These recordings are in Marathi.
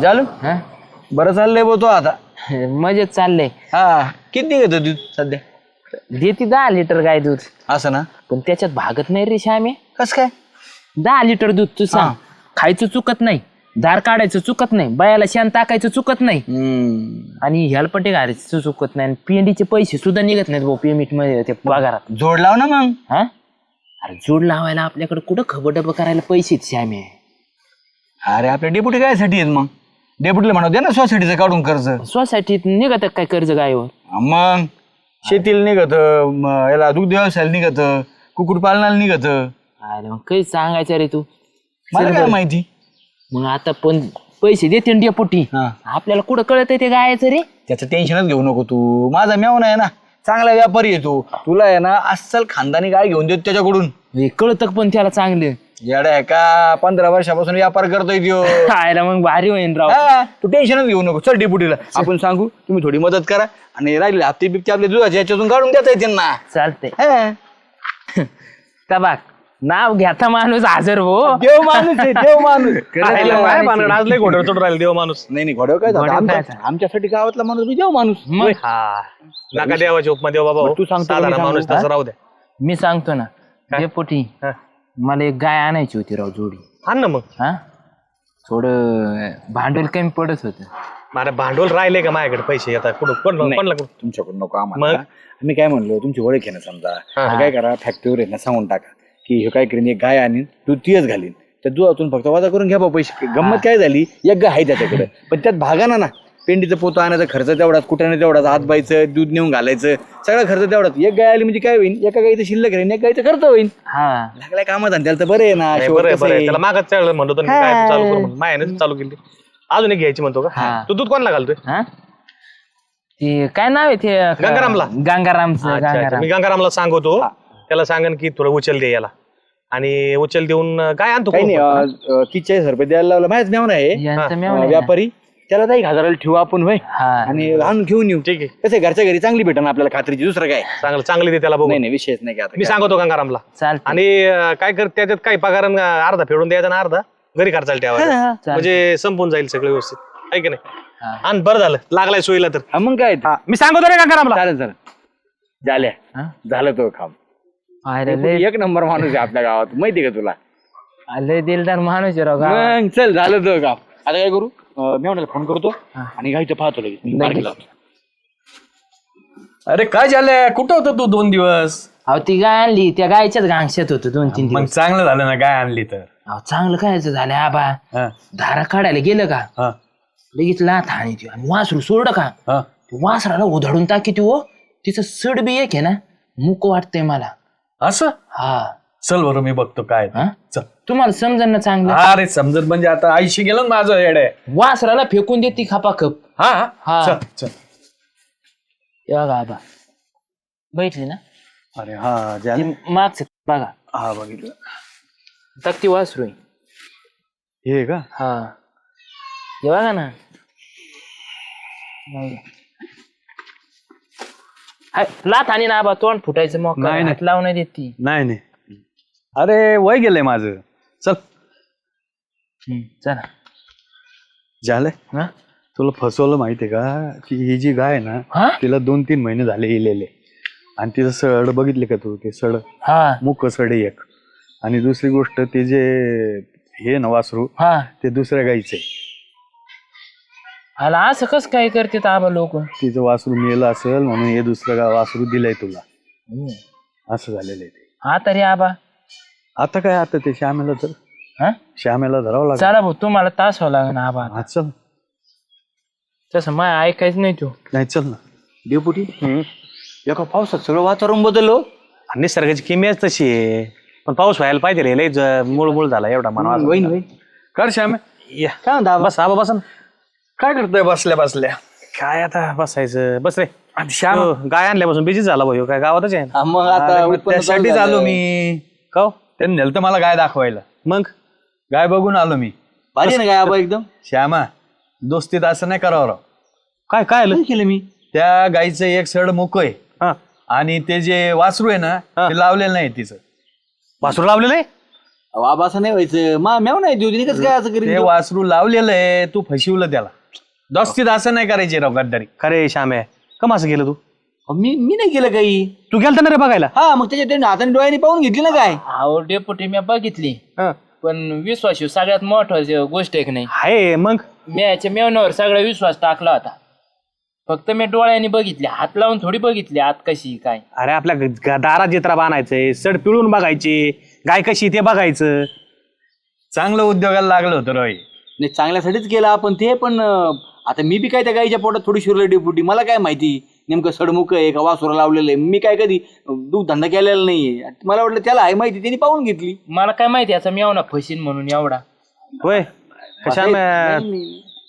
झालं हा? बरं चाललंय बो तो आता. मजेत चाललंय. हा किती निघत दूध सध्या? देते दहा लिटर गाय दूध. असं ना? पण त्याच्यात भागत नाही रे श्यामे. कस काय? दहा लिटर दूध तू सांग. खायचं चुकत नाही. दार काढायचं चुकत नाही. बायाला शेण टाकायचं चुकत नाही. हम्म. आणि हेलपटे घालायचं चुकत नाही. आणि पेंडीचे पैसे सुद्धा निघत नाहीत भाऊ पेमेंटमध्ये ते पगारात. जोड लाव ना मग. हा? अरे जोड लावायला आपल्याकडे कुठं खबडब करायला पैसे आहेत श्यामे? अरे आपल्या डेप्युटी काय साठी आहेत मग. डेप्युटीला म्हणू दे ना सोसायटीचं काढून कर्ज. सोसायटीत निघत काय कर्ज गायवर? मग? शेतीला निघत याला दुग्ध व्यवसायाला निघत कुक्कुटपालनाला निघत. अरे मग काही सांगायचं रे तू. मला काय माहिती? मग आता पण पैसे देते ना डेपुटी हा. आपल्याला कुठं कळत ते गायचं रे? त्याचं टेन्शनच घेऊ नको तू. माझा मेवना आहे ना चांगला व्यापारी आहे तू. तुला आहे ना अस्सल खानदानी गाय घेऊन देतो त्याच्याकडून. हे कळतं पण त्याला चांगलं? येडा आहे का? पंधरा वर्षापासून व्यापार करतोय त्यो. खायला मग भारी होईन राव. हा, तू टेन्शनच घेऊ नको. चल डेप्युटीला आपण सांगू तुम्ही थोडी मदत करा आणि राहिले हप्ते बिप्ते आपले दुधाचे याच्यातून काढून देता येतील ना. चालतंय. हा. का बाग नाव घ्याता माणूस हजर हो. देव माणूस आहे देव माणूस. राहिलं काय भानगड आज लय घोड्यावर चढून राहिले देव माणूस. नाही नाही घोड्यावर काय झालं? घोड्यावर काय आमच्या- आमच्यासाठी गावातला माणूस मी देव माणूस. मग हा. नका देवाची उपमा देव बाबा हो. तू सांगतो मी साधारण? माणूस तसं राहू द्या. मी सांगतो ना. डेपुटी. हा. मला एक गाय आणायची होती राव जोडी. आण ना मग. हा? थोडं भांडवल कमी पडत होत. मला भांडवल राहिले का माझ्याकडे पैसे? आता कुठं कोण कोणला कुठं तुमच्याकडून नको आम्हाला. मी काय म्हणलो तुमची ओळख आहे ना समजा. तर काय करा फॅक्टरीवर आहे ना सांगून टाका. की हे काय करीन एक गाय आणीन तू तीच घालीन. त्या दुधातून फक्त वाजा करून घ्या बा पैसे. गंमत काय झाली? एक गाय आहे त्याच्याकडे. पण त्यात भागा ना ना. पेंडीचं पोतं आणायचा खर्च तेवढाच कुठाने तेवढाच हात बायचं दूध नेऊन घालायचं सगळा खर्च तेवढाच. एक गाय आली म्हणजे काय होईल एका गाईचं शिल्लक राहील एक गायचं खर्च होईल हा. लागलाय कामात आणि त्याला तर बरं आहे ना नाही, शेवट बरं आहे, कसं बरं आहे. आहे. त्याला मागच चाललं मी हा. काय चालू करू म्हणून. मायाने चालू केली. अजून एक घ्यायची म्हणतो का? हा. तू दूध कोणाला घालतोय? हा? ते काय नाव आहे ते गंगारामला? गंगारामचं अच्छा, अच्छा. गंगाराम. मी गंगारामला सांगतो. त्याला सांगन की थोडं उचल दे याला. आणि उचल देऊन अं, काय आणतो काही नाही रुपये द्यायला लावलं. माहीत नाही आहे. यांचं मेव अं, नाही ना. व्यापारी. त्याला एक हजाराला ठेवू आपण होय? हा. आणि आणून घेऊन येऊ. ठीक आहे. कसं आहे, घरच्या घरी चांगली भेटन आपल्याला खात्रीची दुसरं काय? चांगलं चांगली दे त्याला बघू नाही नाही विषयच नाही आता. मी काय. सांगतो गंगारामला. चालतंय. आणि अं, काय कर त्याच्यात काही पगार अं, अर्धा फेडून द्यायचा ना अर्धा घरी खर्चाला ठेवायचा. म्हणजे संपून जाईल सगळं व्यवस्थित. आहे की नाही? हा. आणि बरं झालं. लागलाय सोयीला तर. हा, मग काय? ते? मी सांगतो रे गंगारामला. चालेल चालेल. झाल्या. हा? झालं तो काम. अरे लय. एक नंबर माणूस आहे आपल्या गावात. माहिती का तुला? लय दिलदार माणूस आहे राव गावात. मग चल झालं तो काम. आता काय करू? अं, मी म्हणाला फोन करतो आणि गायचं पाहतो लगेच. मी मार्गी लावतो. अरे काय झालंय? कुठं होतं तू दोन दिवस? अहो ती गाय आणली. त्या गायच्याच गांगशात होतो दोन तीन मग दिवस. चांगलं झालं ना काय आणली तर. अहो चांगलं कायचं झालं आबा? हा, धारा काढायला गेलं का? हा, लगेच लाथ हाणी ती. आणि वासरू सोडलं का? हा. ते वासराला उधळून टाकी ती हो. तिचं सड बी एक आहे ना मुक वाटतंय मला. असं? हा. चल बरं मी बघतो काय ते. हा? चल. तुम्हाला समजन ना चांगलं अरे समजत म्हणजे आता आईशी गेलो ना माझं येडे वासराला फेकून देते खापा खप हा हा. हा. चल चल. हे बघा आबा बैठली ना? अरे हा मागच बघा. हा बघितलं. तक्ती वासरू आहे. हे का? हा. हे बघा ना. हाय, लाथ आणि ना आबा तोंड फुटायचं मग नाही, नाही. लावून नाही देत ती. नाही नाही. अरे वय गेलंय माझं. चल. हम्म, चला झालंय हा? तुला फसवलं माहितीये का? की ही जी गाय आहे ना हा? तिला दोन तीन महिने झाले इलेले आणि तिचं सड बघितले का तू? ते सड हा. मुख सड आहे एक. आणि दुसरी गोष्ट ते जे हे ना वासरू हा. ते दुसऱ्या गाईचे आला असं कस काय करते आबा लोक? तिचं वासरू मेलं असेल म्हणून हे दुसरं गा- वासरू दिलंय तुला. असं झालेलं आहे ते. आता रे आबा. आता काय आता ते श्यामेला तर हा? श्यामेला धरावं लागेल. चला भाऊ तुम्हाला तास व्हावं लागेल आबा हा चल. तसं माय ऐकायचं नाही तू. नाही चल ना. डेपुटी एका पावसात सगळं वातावरण बदललो आणि निसर्गाची किमयाच तशी. आहे पण पाऊस व्हायला पाहिजे रे लय ज- मूळ झाला एवढा मनावा वहीन वहीन. कर श्यामे. या. काय म्हणता आबा? बस आबा बस ना. काय करतोय बसल्या बसल्या? काय आता बसायचं? बस रे. श्याम? हो, गाय आणल्यापासून बिझी झाला भाऊ ह्यो काय गावातच आहे. ना. हा, मग आता उत्पन्न चालू त्यासाठीच झालं. आलो मी. का हो? त्यांनी नेलं तर मला गाय दाखवायला. मग? गाय बघून आलो मी. भारी आहे ना काय आबा एकदम. श्यामा दोस्तीत असं नाही करावं राव. काय काय आलं? केलं मी? त्या गाईचं एक सड मुक आहे. हा. आणि ते जे वासरू आहे ना ते लावलेलं नाही तिचं. वासरू लावलेलं आहे? अहो, आबा असं नाही व्हायचं. मा मेव नाही देऊ तिने कसं काय असं ते करीन वासरू लावलेलं आहे तू फसवलं त्याला. दस्तीत असं नाही करायचे राव गद्दारी. खरे श्याम आहे कम असं गेलं तू? मी मी नाही केलं काही. तू गेलता ना रे बघायला? हा मग त्याच्या त्याने हाताने डोळ्याने पाहून घेतली ना काय? अहो डेपुटी मी बघितली. हं. पण विश्वास ह्यो सगळ्यात मोठा गोष्ट आहे की नाही? आहे मग? मी याच्या मेवण्यावर सगळा विश्वास टाकला होता. फक्त मी डोळ्याने बघितले हात लावून थोडी बघितली आत कशी काय. अरे आपल्या ग- ग- दारात जित्रा बांधायचंय सड पिळून बघायची गाय कशी ते बघायचं. चांगलं उद्योगाला लागलं होतं राव हे. नाही चांगल्यासाठीच केलं आपण ते पण अं, आता मी बी काय त्या गाईच्या पोटात थोडी शिरलं डेपुटी मला काय माहिती? नेमकं सडमुख आहे का? वासुरा लावलेलं आहे. मी काय कधी दूध धंदा केलेला नाहीये. मला वाटलं त्याला आहे माहिती त्यांनी पाहून घेतली. मला काय माहिती याचा मेवना फशीन म्हणून एवढा. होय?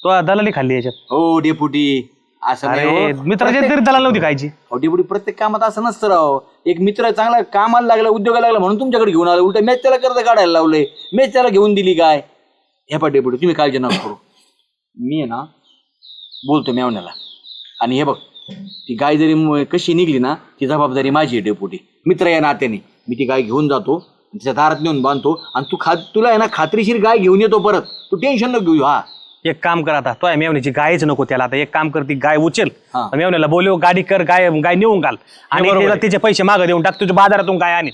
तो दलाली खाल्ली याच्यात. हो डेपुटी. असं नाही अरे हो. मित्राच्या तरी दलाल नव्हती खायची. अहो, डेपुटी प्रत्येक कामात असं नसतं राव. एक मित्र चांगला कामाला लागला उद्योगाला लागला म्हणून तुमच्याकडे घेऊन आला. उलट मॅच त्याला कर्ज काढायला लावलंय. मॅच त्याला घेऊन दिली काय? हे पा डेपुटी तुम्ही काळजी नका करू. मी आहे ना बोलतो मेवण्याला. आणि हे बघ ती गाय जरी म- कशी निघली ना ती जबाबदारी माझी आहे डेपुटी मित्र या नात्याने. मी ती गाय घेऊन जातो तिच्या दारात नेऊन बांधतो आणि तू खा तुला आहे ना खात्रीशीर गाय घेऊन येतो परत. तू टेन्शन नको घेऊ हा. एक काम कर आता तो आहे मेवण्याची गायच नको त्याला आता. एक काम कर ती गाय उचल. हा. मेवण्याला बोलव गाडी कर गाय गाय नेऊन घाल. आणि त्याला तिचे पैसे मागं देऊन टाक तुझ्या बाजारातून गाय आणि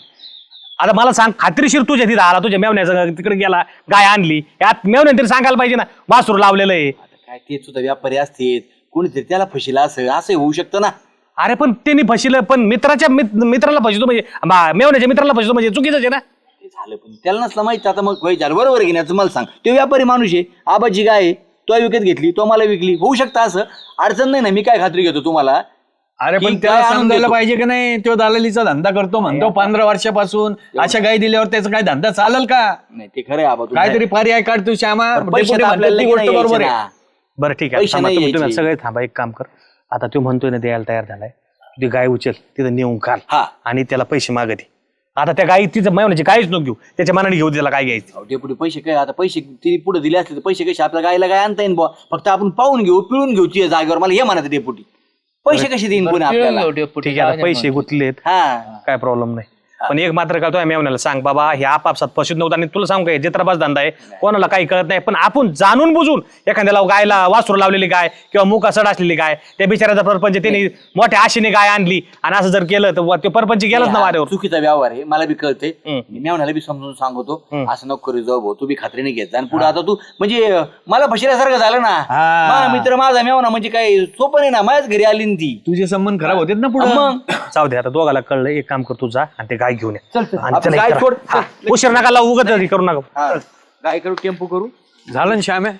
आता मला सांग खात्रीशीर तुझ्या तिथं आला तुझ्या मेवण्याचा तिकडे गेला गाय आणली. यात मेवण्याने तरी सांगायला पाहिजे ना वासरू लावलेलं आहे. काय ते सुद्धा व्यापारी असतील. कोणीतरी त्याला फशीला असं असं होऊ शकतं ना. अरे पण त्यांनी फसिलं पण मित्राच्या मित- मित्राला फसतो म्हणजे बा- मेवण्याच्या मित्राला फसतो म्हणजे चुकीचंच आहे ना. ते झालं पण त्याला नसलं माहिती आता मग वय झालं बरोबर नाही मला सांग. तो व्यापारी माणूस आहे गाय आहे तो विकत घेतली तो मला विकली होऊ शकतं असं. अडचण नाही ना मी काय खात्री घेतो तुम्हाला? अरे पण की त्याला आणून समजायला देतो. पाहिजे की नाही तो दलालीचा धंदा करतो म्हणतो पंधरा वर्षापासून अशा गाय दिल्यावर त्याचा काय धंदा चालेल का? नाही ते खरं आहे आबा. काहीतरी पर्याय काढ तू श्यामा. पण पैसे डेपुटी तर म्हणतात आपल्याला ती लगेच गोष्ट नाही बरोबर यायचे आहे. ना. बरं ठीक आहे. पैसे थांबा, नाही तुम्ही तुम्ही यायचे. सगळे थांबा एक काम कर. आता तू म्हणतोय ना द्यायला तयार झालाय. ती गाय उचल तिथं नेऊन घाल हा. आणि त्याला पैसे मागते आता त्या गाई तिचं मेवण्याची गायच नको घेऊ. त्याच्या मनाने घेऊ त्याला काय घ्यायची. अहो, डेपुटी पैसे काय? आता पैसे तिने पुढे दिले असले तर पैसे कसे आपल्या गायला काय आणता येईन बुवा? फक्त आपण पाहून घेऊ पिळून घेऊ तिच्या जागेवर. मला हे म्हणायचं डेपुटी. पैसे कसे देईन पुणे आपल्याला? ठीक आहे आता दे पैसे मग. गुतलेत. हा. काय प्रॉब्लेम नाही. पण एक मात्र का तो मेवण्याला सांग बाबा हे आपापसात फसत नव्हतं आणि तुला सांग काय जित्राबाज धंदा आहे कोणाला काही कळत नाही. पण आपण जाणून बुजून एखाद्याला गायला वासरू लावलेली गाय किंवा मुका सड असलेली गाय त्या बिचाराचा परपंच त्यांनी मोठ्या आशेने गाय आणली आणि असं जर केलं तर ते परपंच गेलंच ना हा, वाऱ्यावर. चुकीचा व्यवहार आहे मला बी कळते मेवण्याला बी समजून सांगतो असं नको करू जाऊ भाऊ तू बी खात्रीने घेत आणि पुढे आता तू म्हणजे मला फशिल्यासारखं झालं ना. हा. माझा मित्र माझा मेवना म्हणजे काय सोपं नाही ना माझ्याच घरी आली ना ती. तुझे संबंध खराब होते ना पुढे? मग? जाऊ दे आता दोघाला कळलं एक काम कर तू जा आणि ते गाय घेऊन ये चल, चल. आणि आपण चला गाय एक करा. सोड, हा, चल. उशीर नका लावू उगत करू नका. काय करू टेम्पो करू झालं ना श्याम्या